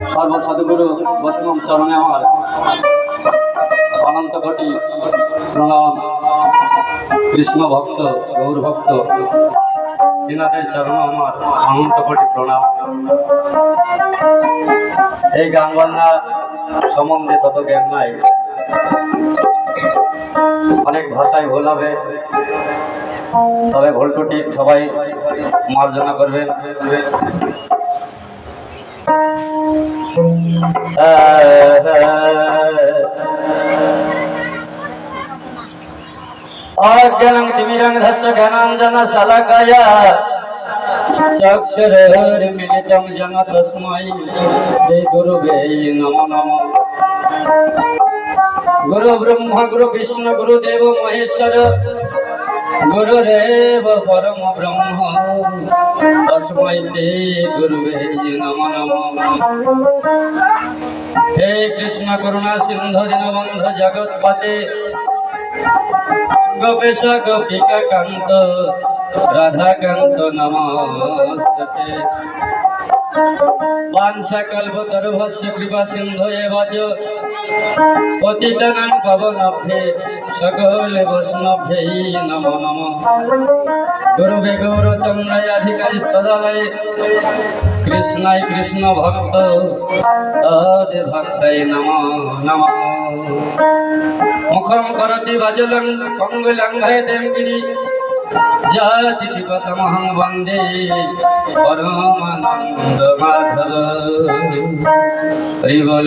সর্বসদগুরু বৈষ্ণব চরণে আমার অনন্ত কোটি প্রণাম। কৃষ্ণ ভক্ত, গৌর ভক্ত তিনাদের চরণ আমার অনন্ত কোটি প্রণাম। এই গান বান্না সম্বন্ধে তত জ্ঞান নাই। অনেক ভাষায় ভুল হবে। তবে ভুল টুটি সবাই মার্জনা করবেন। অজ্ঞানং তিমিরং ধস্য জ্ঞানাঞ্জন শলাকয়া। চক্ষুরমিলিতং জন তস্मै শ্রী গুরুবে নমো নমঃ। গুরু ব্রহ্মা, গুরু বিষ্ণু মহেশ্বর। গুরুরেব পরম ব্রহ্ম শ্রী গুরুবে নমো নমঃ হে কৃষ্ণ করুণা সিন্ধু দীনবন্ধু জগৎপতে গোপেশ গোপিকা কান্ত রাধাকান্ত নমস্তে বাঞ্ছা কল্পতরুভস্য কৃপা সিন্ধু এবচ পতিতানাং পবনভ্যে সকল বৈষ্ণভ্যে নম নমঃ। গুরুবে গৌরচন্দ্রায় অধিকারী স্তদালয়ে কৃষ্ণায় কৃষ্ণ ভক্ত, তদ ভক্তায় নম নমঃ। মুখম করতি বাচলং কঙ্গুলঙ্ঘয় দেবগিরি জাতি পদমহং বন্দে পরমানন্দ মাধব। হরি বল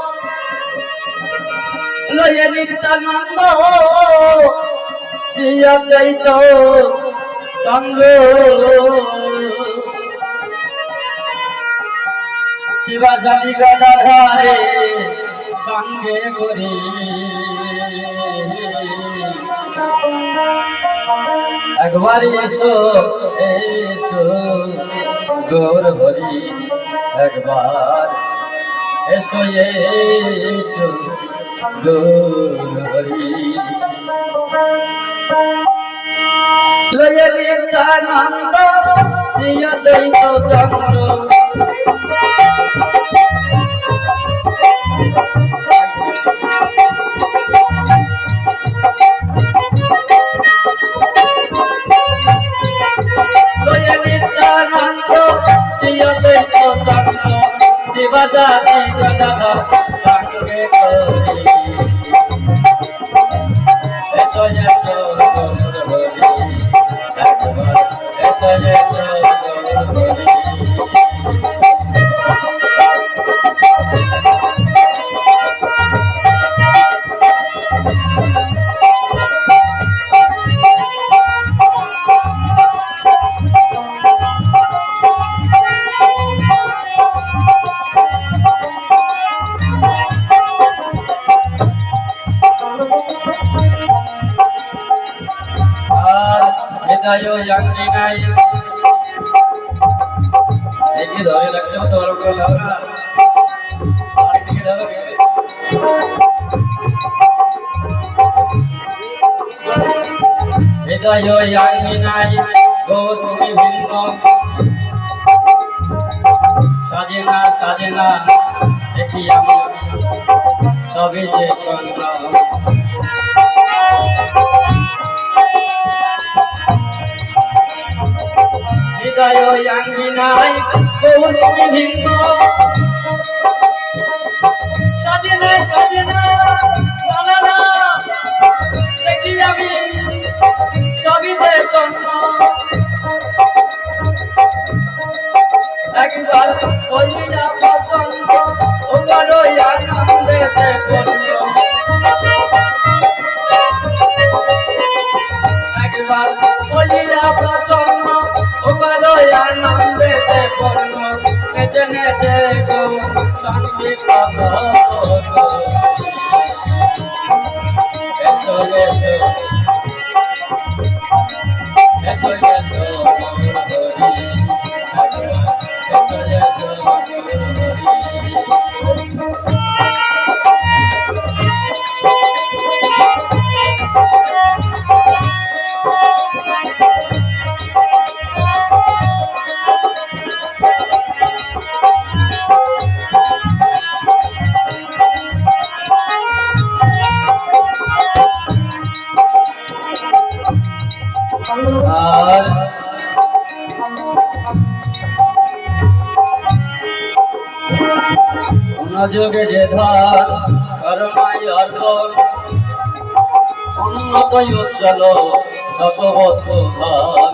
লয়ে নিত্যানন্দ। শ্রিয়া দৈত সঙ্গ শিবাসাদি গদাধারে সঙ্গে করি। একবার এসো এসো গৌর হরি একবার। এসো এসো। গৌর তানন্দ সিয়া দৈত চন্দ্র। এসো আর হৃদয় জানি নাই। এই যে ধরে করে লাও না। আরেকদিকে ধরো হৃদয় জানি নাই, গো তুমি ভিন্ন। সাজে না সাজে না দেখি আমি সবে যে সংগ্রাম হৃদয় আঙ্গি নাই ভিন্ন। সাজেনা সাজেনা না না দেখি আমি সবই যে একবার বলিয়া পছন্দ ওবার আনন্দেতে পূর্ণ একবার বলিয়া প্রসন্ন ওবার আনন্দেতে পূর্ণ নেচে মনোযোগে যে ধার করমাই অর্পণ। উন্নত উজ্জ্বল দশ বস্তু অর্পণ।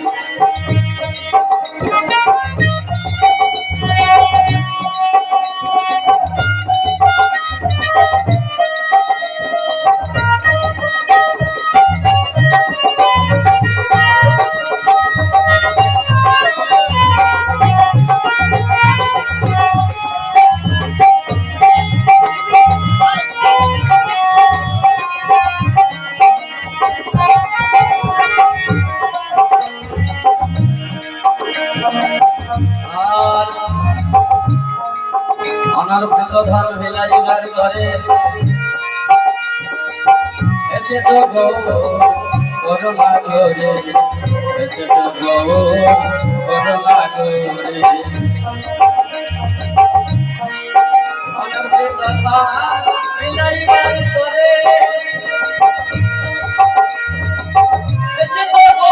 অনারূপিত ধন ভিলাই গাড়ি করে এসে তো গো, করোনা করে এসে তো গো, করোনা করে অনারূপিত ধন ভিলাই গাড়ি করে এসে তো গো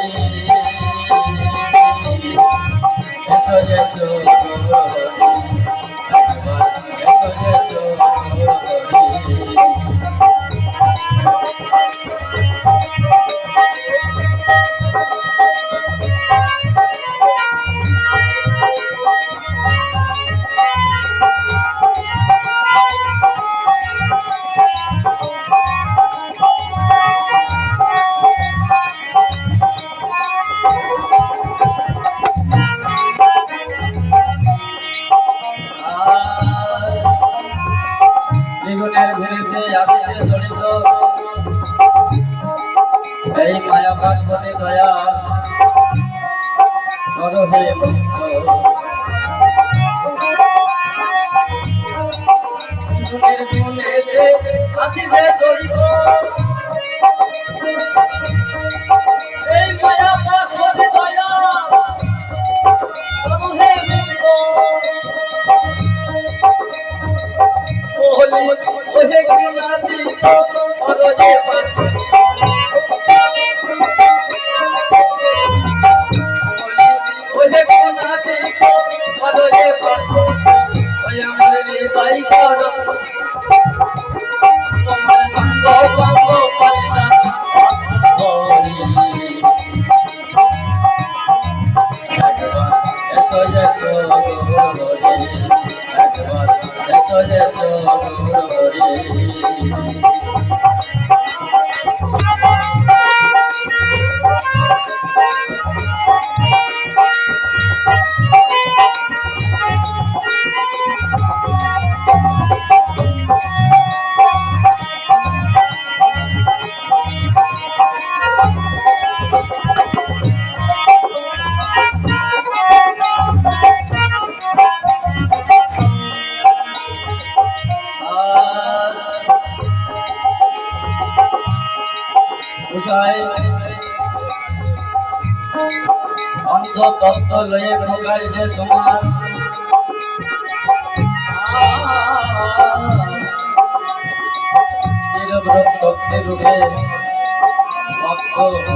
জীবনের ভিড়েতে আসিতে জড়িত এই মায়া ভাস্বতী দয়া কর হে মুক্ত ওহে ওহে গুণাতি অরজে পাস গোসাই পঞ্চ তত্ত্ব লয়ে প্রকাশে তোমার। চিরব্রত শক্তি রূপে তোমার।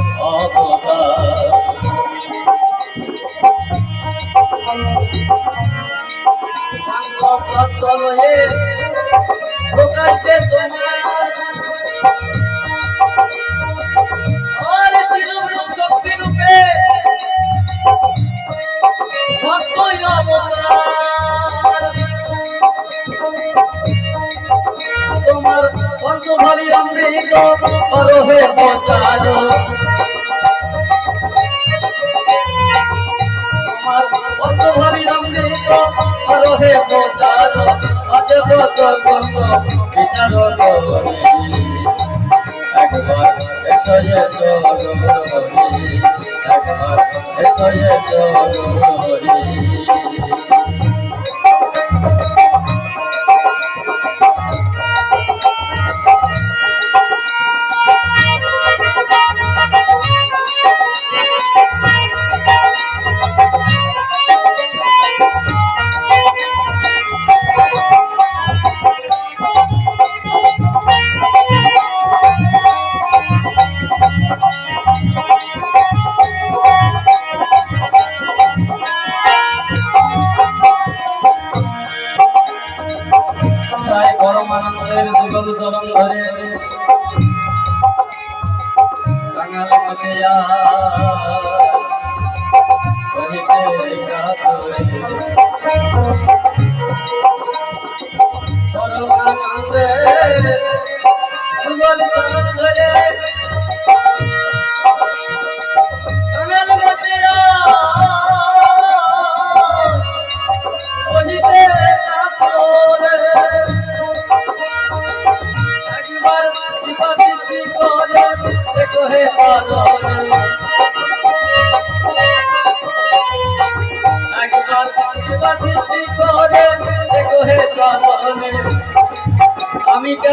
তোমার পঞ্চভারী অমৃত করহে প্রচার তোমার পঞ্চভারী অমৃত করহে প্রচার অদেব জগন্ম বিচার একবার এসো এসো এসো হরি পরমানন্দের যুগল চরণ ধরে কাঙাল মতে পরমানন্দের যুগল চরণ ধরে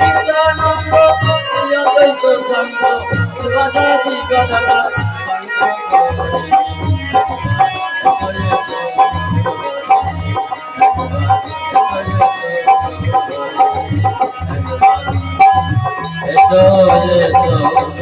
নিত্যানন্দ এই অদ্বৈত তত্ত্ব এসো এসো